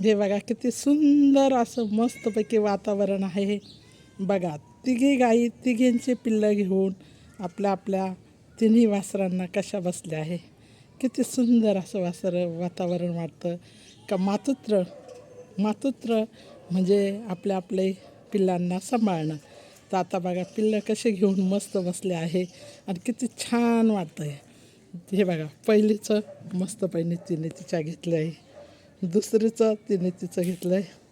हे बघा किती सुंदर असं मस्तपैकी वातावरण आहे. बघा तिघी गाई तिघींची पिल्लं घेऊन आपल्या आपल्या तिन्ही वासरांना कशा बसल्या आहे. किती सुंदर असं वासर वातावरण वाटतं. का मातुत्र मातुत्र म्हणजे आपल्या आपले पिल्लांना सांभाळणं. तर आता बघा पिल्लं कसे घेऊन मस्त बसले आहे आणि किती छान वाटतं आहे हे बघा पहिलीचं मस्त पहिली तिने तिच्या घेतलं आहे दुसरीचं तिने तिचं घेतलं आहे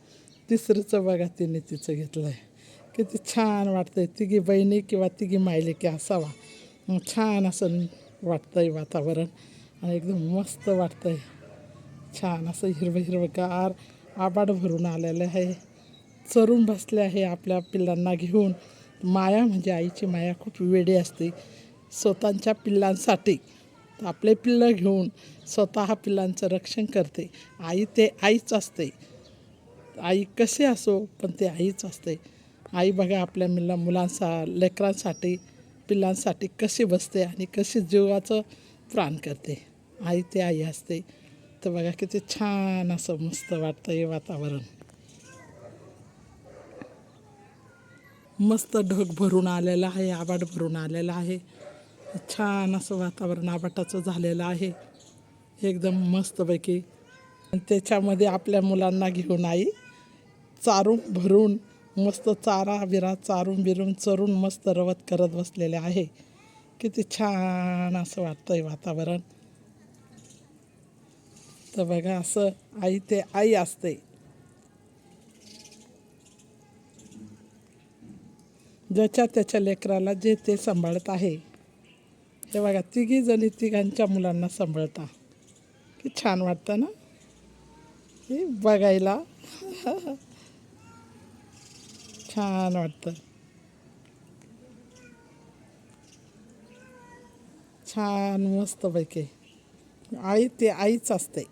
तिसरीचं बघा तिने तिचं घेतलं आहे किती छान वाटतं आहे तिघी बहिणी किंवा तिघी मायले की असावा. मग छान असं वाटतं आहे वातावरण. आणि एकदम मस्त वाटतं आहे छान असं हिरवं हिरवंगार आबाड भरून आलेलं आहे. चरून बसले आहे आपल्या पिल्लांना घेऊन. माया म्हणजे आईची माया खूप वेडी असते. स्वतःच्या पिल्लांसाठी आपले पिल्लं घेऊन स्वतः पिल्लांचं रक्षण करते. आई ते आईच असते. आई कसे असो पण ते आईच असते. आई बघा आपल्या मुला मुलांसा लेकरांसाठी पिल्लांसाठी कशी बसते आणि कशी जीवाचं प्राण करते. आई ते आई असते. तर बघा किती छान असं मस्त वाटतं हे वातावरण. मस्त ढग भरून आलेलं आहे आवाड भरून आलेला आहे. छान असं वातावरण आबाटाचं झालेलं आहे. एकदम मस्तपैकी. त्याच्यामध्ये आपल्या मुलांना घेऊन आई चारून भरून मस्त चारा बिरा चारून बिरून चरून मस्त रवत करत बसलेले आहे. किती छान असं वाटतंय वातावरण. तर बघा असं आई ते आई असते. ज्याच्या त्याच्या लेकराला जे ते सांभाळत आहे. हे बघा तिघी जणी तिघांच्या मुलांना सांभाळता. की छान वाटतं ना? हे बघायला. छान वाटतं. छान मस्तपैकी. आई ते आईच असते.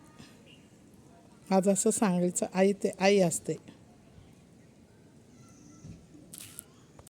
आज असं सांगायचं आई ते आई असते.